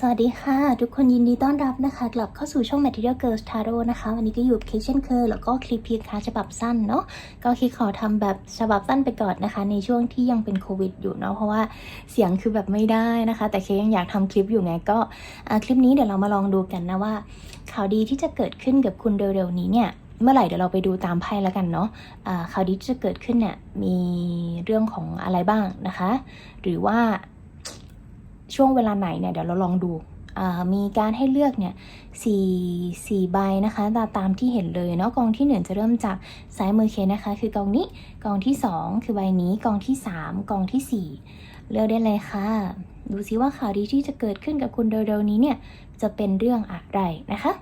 สวัสดีค่ะ ทุกคนยินดีต้อนรับนะคะ กลับเข้าสู่ช่อง Material Girls Tarot นะคะ วันนี้ก็อยู่กับเคเช่นเคยแล้วก็คลิปเพียงค้าฉบับสั้นเนาะก็คิดขอทำแบบฉบับสั้นไปก่อนนะคะ ในช่วงที่ยังเป็นโควิดอยู่เนาะเพราะว่าเสียงคือแบบไม่ได้นะคะ แต่เคยังอยากทำคลิปอยู่ไงก็คลิปนี้เดี๋ยวเรามาลองดูกันนะว่า ข่าวดีที่จะเกิดขึ้นกับคุณเร็วๆนี้เนี่ยเมื่อไหร่เดี๋ยวเราไปดูตามไพ่แล้วกันเนาะอ่าข่าวดีที่จะเกิดขึ้นเนี่ยมีเรื่องของอะไรบ้างนะคะ หรือว่า ช่วงเวลาไหนเนี่ยเดี๋ยวเราลองดูมีการให้เลือกเนี่ยสี่สี่ใบนะคะตาตามที่เห็นเลยเนาะกองที่หนึ่งจะเริ่มจากซ้ายมือเคนะคะ คือกองนี้กองที่สองคือใบนี้กองที่สามกองที่สี่เลือกได้เลยค่ะ ดูซิว่าข่าวดีที่จะเกิดขึ้นกับคุณเร็วๆนี้เนี่ยจะเป็นเรื่องอะไรนะคะ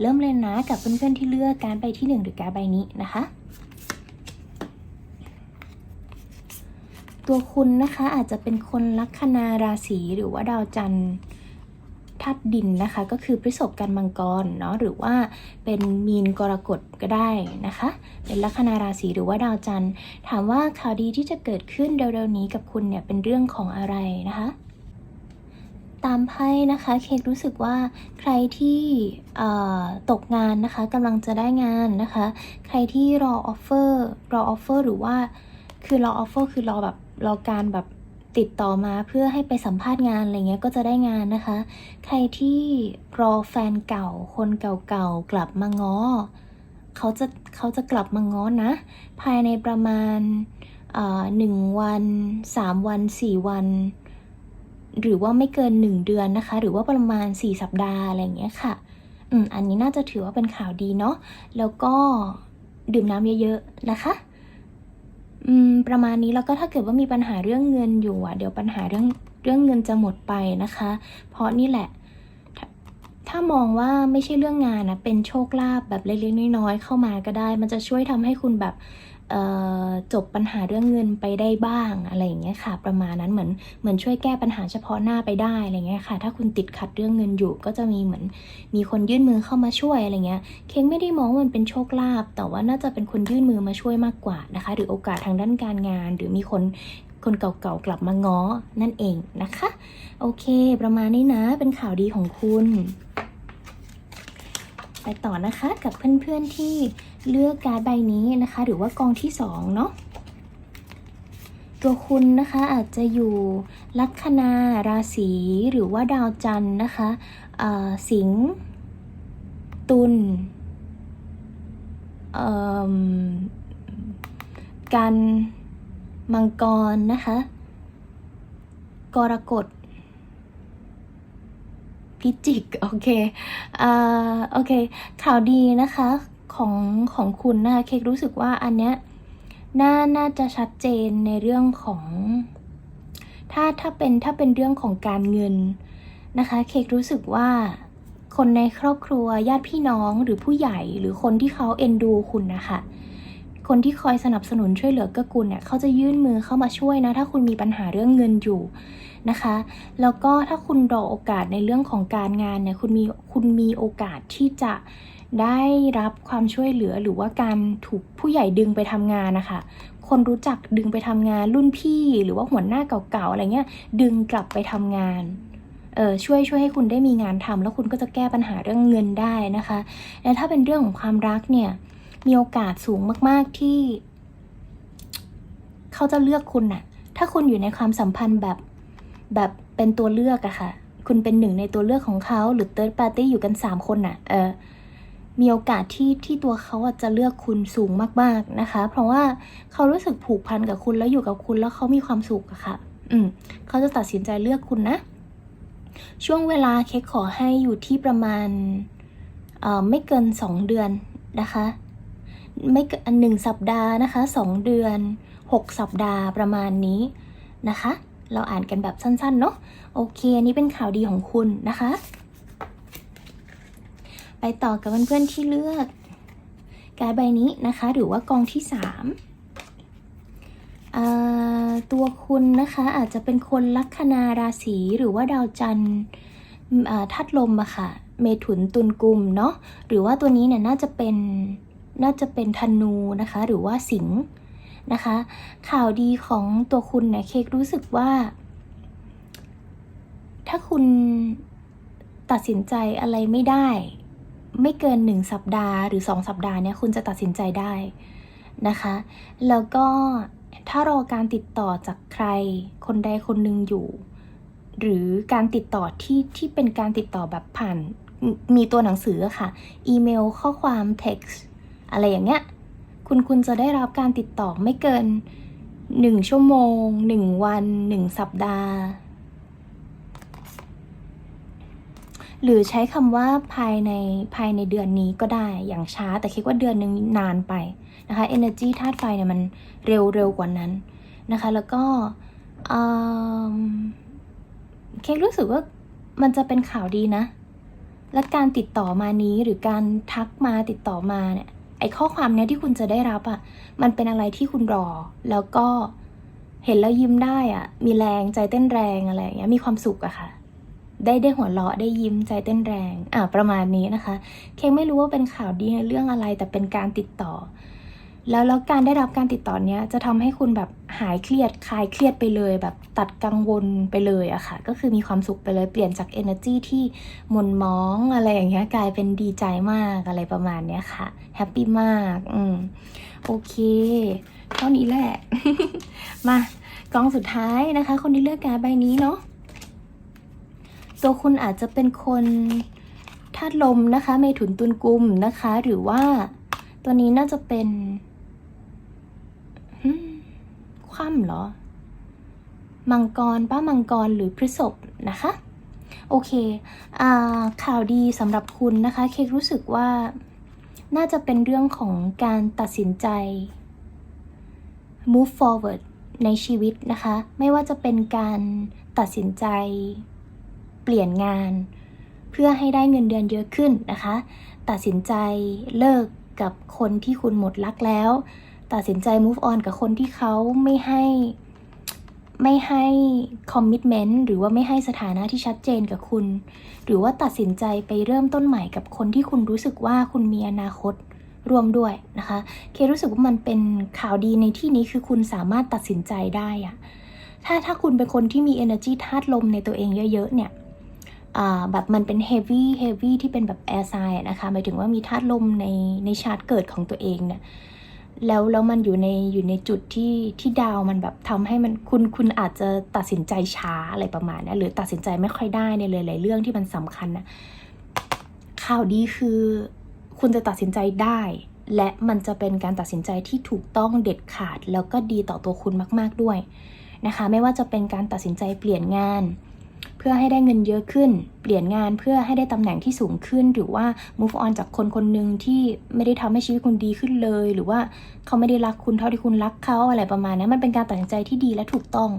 เริ่มเลยนะกับเพื่อนๆที่เลือกการใบที่หนึ่งหรือการใบนี้นะคะ ตัวคุณนะคะอาจจะเป็นคนลัคนาราศีหรือว่าดาวจันทร์ธาตุดินนะคะ ก็คือพฤษภกันมังกรเนาะหรือว่าเป็นมีนกรกฎก็ได้นะคะ เป็นลัคนาราศีหรือว่าดาวจันทร์ถามว่าข่าวดีที่จะเกิดขึ้นเร็วๆนี้กับคุณเนี่ยเป็นเรื่องของอะไรนะคะ ตามไพ่นะคะเค้กรู้สึกว่าใครที่ตกงานนะคะกำลังจะได้งานนะคะ ใครที่รอออฟเฟอร์รอออฟเฟอร์หรือว่าคือรอออฟเฟอร์คือรอแบบ รอการแบบติดต่อมาเพื่อให้ไปสัมภาษณ์งานอะไรเงี้ยก็จะได้งานนะคะ ใครที่รอแฟนเก่า คนเก่าๆกลับมาง้อเขาจะเขาจะกลับมาง้อนะ ภายในประมาณอ่อหนึ่งวันสามวันสี่วัน หรือว่าไม่เกิน1เดือนนะคะ หรือว่าประมาณ4สัปดาห์อะไรเงี้ยค่ะอืมอันนี้น่าจะถือว่าเป็นข่าวดีเนาะแล้วก็ดื่มน้ำเยอะๆนะคะ อืมประมาณนี้แล้วก็ถ้าเกิดว่ามีปัญหาเรื่องเงินอยู่อะ เดี๋ยวปัญหาเรื่องเรื่องเงินจะหมดไปนะคะ เพราะนี่แหละถ้ามองว่าไม่ใช่เรื่องงานนะเป็นโชคลาภแบบเล็กๆน้อยๆเข้ามาก็ได้ มันจะช่วยทำให้คุณแบบ จบปัญหาเรื่องเงินไปได้บ้างอะไรอย่างเงี้ยค่ะ ประมาณนั้นเหมือนเหมือนช่วยแก้ปัญหาเฉพาะหน้าไปได้อะไรเงี้ยค่ะ ถ้าคุณติดขัดเรื่องเงินอยู่ ก็จะมีเหมือนมีคนยื่นมือเข้ามาช่วยอะไรเงี้ยเค้งไม่ได้มองว่ามันเป็นโชคลาภแต่ว่าน่าจะเป็นคนยื่นมือมาช่วยมากกว่านะคะ หรือโอกาสทางด้านการงาน หรือมีคนคนเก่าๆกลับมาง้อนั่นเองนะคะ โอเค ประมาณนี้นะเป็นข่าวดีของคุณ ไปต่อนะคะกับเพื่อนๆที่เลือกการ์ดใบนี้นะคะ หรือว่ากองที่สองเนาะตัวคุณนะคะอาจจะอยู่ลัคนาราศีหรือว่าดาวจันทร์นะคะสิงตุลกันมังกรนะคะ กรกฎ พิจิก โอเคอ่าโอเค ข่าวดีนะคะของของคุณนะคะเค้กรู้สึกว่าอันเนี้ยน่าน่าจะชัดเจนในเรื่องของ ถ้าถ้าเป็นถ้าเป็นเรื่องของการเงินนะคะ เค้กรู้สึกว่าคนในครอบครัวญาติพี่น้องหรือผู้ใหญ่หรือคนที่เขาเอ็นดูคุณนะคะคนที่คอยสนับสนุนช่วยเหลือเกื้อกูลเนี่ยเขาจะยื่นมือเข้ามาช่วยนะ ถ้าคุณมีปัญหาเรื่องเงินอยู่ นะคะ แล้วก็ถ้าคุณรอโอกาสในเรื่องของการงานเนี่ยคุณมีคุณมีโอกาสที่จะได้รับความช่วยเหลือหรือว่าการถูกผู้ใหญ่ดึงไปทำงานนะคะคนรู้จักดึงไปทำงานรุ่นพี่ หรือว่าหัวหน้าเก่าๆอะไรเงี้ยดึงกลับไปทำงานเออช่วยช่วยให้คุณได้มีงานทำแล้วคุณก็จะแก้ปัญหาเรื่องเงินได้นะคะ และถ้าเป็นเรื่องของความรักเนี่ยมีโอกาสสูงมากๆที่ เขาจะเลือกคุณน่ะ ถ้าคุณอยู่ในความสัมพันธ์แบบ แบบเป็นตัวเลือกอะค่ะ คุณเป็นหนึ่งในตัวเลือกของเขา หรือ third party อยู่กันสามคนน่ะเออมีโอกาสที่ที่ตัวเขาจะเลือกคุณสูงมากๆนะคะ เพราะว่าเขารู้สึกผูกพันกับคุณแล้วอยู่กับคุณแล้วเขามีความสุขอะค่ะ อืมเขาจะตัดสินใจเลือกคุณนะ ช่วงเวลาเค้กขอให้อยู่ที่ประมาณเอ่อไม่เกินสองเดือนนะคะ ไม่เกินหนึ่งสัปดาห์นะคะสองเดือนหกสัปดาห์ประมาณนี้นะคะ เราอ่านกันแบบสั้นๆเนาะโอเคอันนี้เป็นข่าวดีของคุณนะคะ ไปต่อกับเพื่อนๆที่เลือกการใบนี้นะคะ หรือว่ากองที่สามตัวคุณนะคะอาจจะเป็นคนลัคนาราศีหรือว่าดาวจันทร์อ่าธาตุลมอะค่ะ เมถุนตุลกุมเนาะหรือว่าตัวนี้เนี่ยน่าจะเป็นน่าจะเป็นธนูนะคะ หรือว่าสิงห์ นะคะ ข่าวดีของตัวคุณเนี่ยเค้กรู้สึกว่า ถ้าคุณตัดสินใจอะไรไม่ได้ ไม่เกินหนึ่งสัปดาห์หรือสองสัปดาห์เนี่ยคุณจะตัดสินใจได้นะคะ แล้วก็ถ้ารอการติดต่อจากใครคนใดคนหนึ่งอยู่ หรือการติดต่อที่ที่เป็นการติดต่อแบบผ่านมีตัวหนังสือค่ะ อีเมลข้อความ text อะไรอย่างเงี้ย คุณคุณจะได้รับการติดต่อไม่เกินหนึ่งชั่วโมงหนึ่งวันหนึ่งสัปดาห์ หรือใช้คำว่าภายในภายในเดือนนี้ก็ได้อย่างช้า แต่คิดว่าเดือนหนึ่งนานไปนะคะ energy ธาตุไฟเนี่ยมันเร็วเร็วกว่านั้นนะคะ แล้วก็เค้กรู้สึกว่ามันจะเป็นข่าวดีนะ และการติดต่อมานี้หรือการทักมาติดต่อมาเนี่ย ไอ้ข้อความเนี้ยที่คุณจะได้รับอะ่ะ มันเป็นอะไรที่คุณรอ แล้วก็เห็นแล้วยิ้มได้อะ่ะ มีแรงใจเต้นแรงอะไรอย่างเงี้ย มีความสุขอะค่ะ ได้ได้หัวเราะได้ยิ้มใจเต้นแรง อะประมาณนี้นะคะ เคงไม่รู้ว่าเป็นข่าวดีในเรื่องอะไร แต่เป็นการติดต่อ แล้วแล้วการได้รับการติดต่อเนี้ยจะทำให้คุณแบบหายเครียดคลายเครียดไปเลย แบบตัดกังวลไปเลยอะค่ะ ก็คือมีความสุขไปเลยเปลี่ยนจาก energy ที่หม่นมองอะไรอย่างเงี้ยกลายเป็นดีใจมากอะไรประมาณเนี้ยค่ะแฮปปี้มากอืมโอเคเท่านี้แหละ มากองสุดท้ายนะคะ คนที่เลือกการใบนี้เนาะตัวคุณอาจจะเป็นคนธาตุลมนะคะเมถุนตุลกุมนะคะ หรือว่าตัวนี้น่าจะเป็น คว่ำเหรอ มังกรป้ามังกรหรือพฤษภนะคะ โอเคอ่าข่าวดีสำหรับคุณนะคะ เค้กรู้สึกว่าน่าจะเป็นเรื่องของการตัดสินใจ move forward ในชีวิตนะคะ ไม่ว่าจะเป็นการตัดสินใจ เปลี่ยนงาน เพื่อให้ได้เงินเดือนเยอะขึ้นนะคะ ตัดสินใจเลิกกับคนที่คุณหมดรักแล้ว ตัดสินใจ move on กับคนที่เขาไม่ให้ไม่ให้ commitment หรือว่าไม่ให้สถานะที่ชัดเจนกับคุณ หรือว่าตัดสินใจไปเริ่มต้นใหม่กับคนที่คุณรู้สึกว่าคุณมีอนาคตรวมด้วยนะคะ เครู้สึกว่ามันเป็นข่าวดีในที่นี้คือคุณสามารถตัดสินใจได้อะถ้าถ้าคุณเป็นคนที่มี energy ธาตุลมในตัวเองเยอะ ๆ เนี่ยอ่าแบบมันเป็น heavy heavy ที่เป็นแบบ air sign นะคะหมายถึงว่ามีธาตุลมในในชาร์ตเกิดของตัวเองเนี่ย แล้วแล้วมันอยู่ในอยู่ในจุดที่ที่ดาวมันแบบทำให้มันคุณคุณอาจจะตัดสินใจช้าอะไรประมาณนี้หรือตัดสินใจไม่ค่อยได้ในหลายๆเรื่องที่มันสำคัญนะข่าวดีคือ คุณจะตัดสินใจได้ และมันจะเป็นการตัดสินใจที่ถูกต้องเด็ดขาด แล้วก็ดีต่อตัวคุณมาก ๆด้วยนะคะ ไม่ว่าจะเป็นการตัดสินใจเปลี่ยนงาน เพื่อให้ได้เงินเยอะขึ้น เปลี่ยนงานเพื่อให้ได้ตำแหน่งที่สูงขึ้น หรือว่า move on จากคนคนหนึ่งที่ไม่ได้ทำให้ชีวิตคุณดีขึ้นเลย หรือว่าเขาไม่ได้รักคุณเท่าที่คุณรักเขาอะไรประมาณนั้นมันเป็นการตัดสินใจที่ดีและถูกต้อง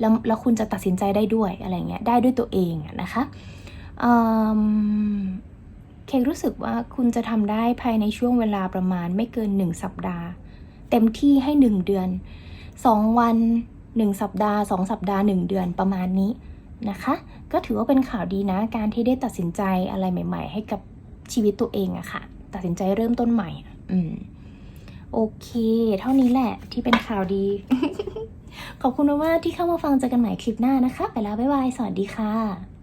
แล้วแล้วคุณจะตัดสินใจได้ด้วยอะไรเงี้ยได้ด้วยตัวเองนะคะเคกรู้สึกว่าคุณจะทำได้ภายในช่วงเวลาประมาณไม่เกินหนึ่งสัปดาห์ เต็มที่ให้หนึ่งเดือนสองวันหนึ่งสัปดาห์สองสัปดาห์หนึ่งเดือนประมาณนี้ นะคะ ก็ถือว่าเป็นข่าวดีนะ การที่ได้ตัดสินใจอะไรใหม่ ๆ ให้กับชีวิตตัวเองอะค่ะ ตัดสินใจเริ่มต้นใหม่อะอืม โอเค เท่านี้แหละที่เป็นข่าวดี ขอบคุณมากๆที่เข้ามาฟังเจอกันใหม่คลิปหน้านะคะ ไปแล้ว บ๊ายบาย สวัสดีค่ะ